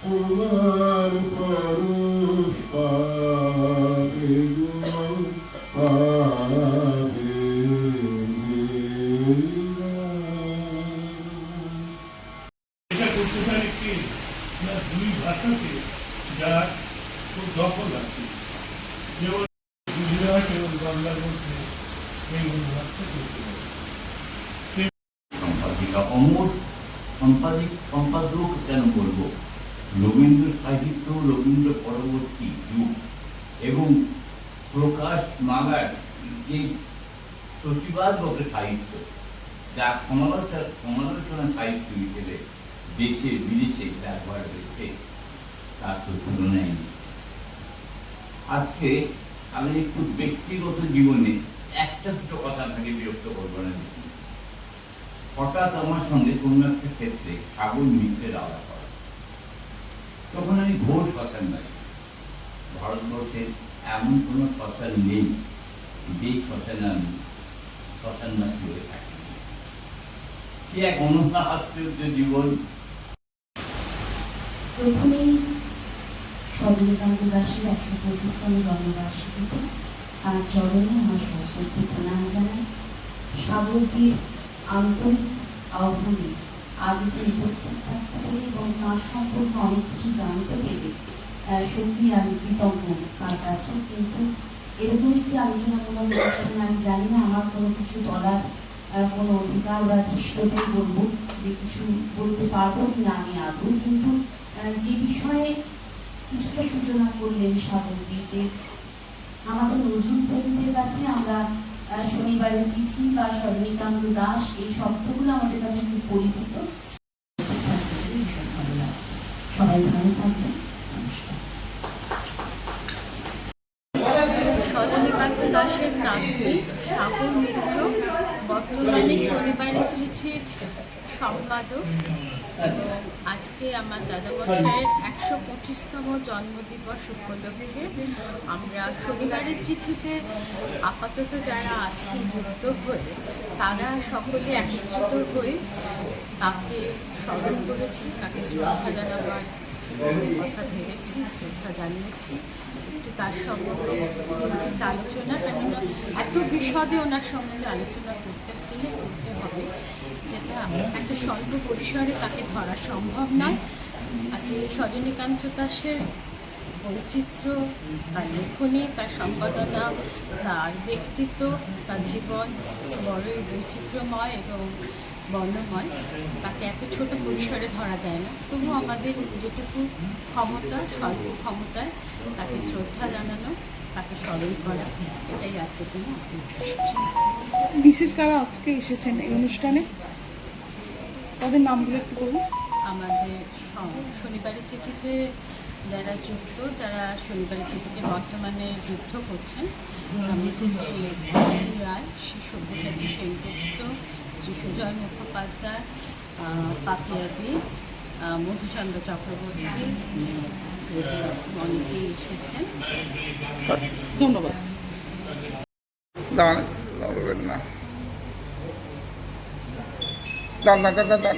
তোমার পরশ পাবে পাবে এটা করতে পারে কে না দুই ভাষাকে যার খুব দখল আছে যেমন গুজরাট এবং বাংলার মধ্যে এই অনুবাদটা অমর সম্পাদিক সম্পাদক কেন বলব রবীন্দ্র সাহিত্য, রবীন্দ্র পরবর্তী যুগ এবং প্রকাশ মাগার যে সাহিত্য, যা সমালোচনা সমালোচনা সাহিত্য হিসেবে দেশে, বিদেশে ব্যবহার হয়েছে তার তো তুলনায় আজকে আমি একটু ব্যক্তিগত জীবনে একটা দুটো কথা থেকে বিরক্ত করব না। হঠাৎ আমার সঙ্গে কোনো একটা ক্ষেত্রে সাগর মিত্রের আলাপ হয় তখন আমি ঘোর শ্মশানবাসী ভারতবর্ষের এমন কোনো শ্মশান নেই যে শ্মশানে আমি শ্মশানবাসী হয়ে থাকি। সে এক অনুভব আশ্চর্য জীবন। প্রথমেই সজনীকান্ত দাসের একশো পঁচিশতম জন্মবার্ষিকীতে তার চরণে আমার সশ্রদ্ধ প্রণাম জানাই। সাগরদীর আন্তরিক আহ্বানে আজ এখানে উপস্থিত থাকতে পেরে এবং তার সম্পর্কে অনেক কিছু জানতে পেরে সত্যি আমি কৃতজ্ঞ তার কাছে। কিন্তু এরকম একটি আলোচনা আলোচনামূলক অনুষ্ঠানে আমি জানি না আমার কোনো কিছু বলার কোনো অধিকার বা ধৃষ্টতাই বলব যে কিছু বলতে পারব কি না আমি আদৌ কিন্তু যে বিষয়ে কিছুটা সূচনা করলেন সাগরদী যে আমাদের নজরুল প্রেমীদের কাছে আমরা শনিবারের চিঠি বা সজনীকান্ত দাস, এই শব্দগুলো আমাদের কাছে খুব পরিচিত। ভালো লাগছে সবাই ভালো থাকবেন। নমস্কার। দাসের বর্তমানে শনিবারের চিঠির সম্পাদক। আজকে আমার দাদামশাইয়ের একশো পঁচিশতম জন্মদিবস উপলক্ষে আমরা শনিবারের চিঠিতে আপাতত যারা আছি যুক্ত হয়ে, তারা সকলে একত্রিত হয়ে তাকে স্মরণ করেছি, তাকে শ্রদ্ধা জানাবার কথা ভেবেছি, শ্রদ্ধা জানিয়েছি। একটু তার সম্বন্ধে আলোচনা, কেননা এত বিশদে ওনার সম্বন্ধে আলোচনা করতে গেলে একটা স্বল্প পরিসরে তাকে ধরা সম্ভব নয়। আজকে সজনীকান্ত দাসের বৈচিত্র্য, তার লেখনী, তার সম্পাদনা, তার ব্যক্তিত্ব, তার জীবন বড়ই বৈচিত্র্যময় এবং বর্ণময়। তাকে এত ছোট পরিসরে ধরা যায় না। তবু আমাদের যেটুকু ক্ষমতা, স্বল্প ক্ষমতায় তাকে শ্রদ্ধা জানানো, তাকে স্মরণ করা, এটাই আজকের দিনে বিশেষ কারা আজকে এসেছেন এই অনুষ্ঠানে? তাদের নামগুলো একটু বলুন। আমাদের শনিবারের চিঠিতে যারা যুক্ত যারা শনিবারের চিঠিতে বর্তমানে যুদ্ধ করছেন রায় শ্রী সব্যসাচী সেনগুপ্ত শ্রী সুজয় মুখোপাধ্যায় পাপিয়াদি মধুচন্দ্র চক্রবর্তী অনেকেই এসেছেন। ধন্যবাদ। না। দান দান দান দান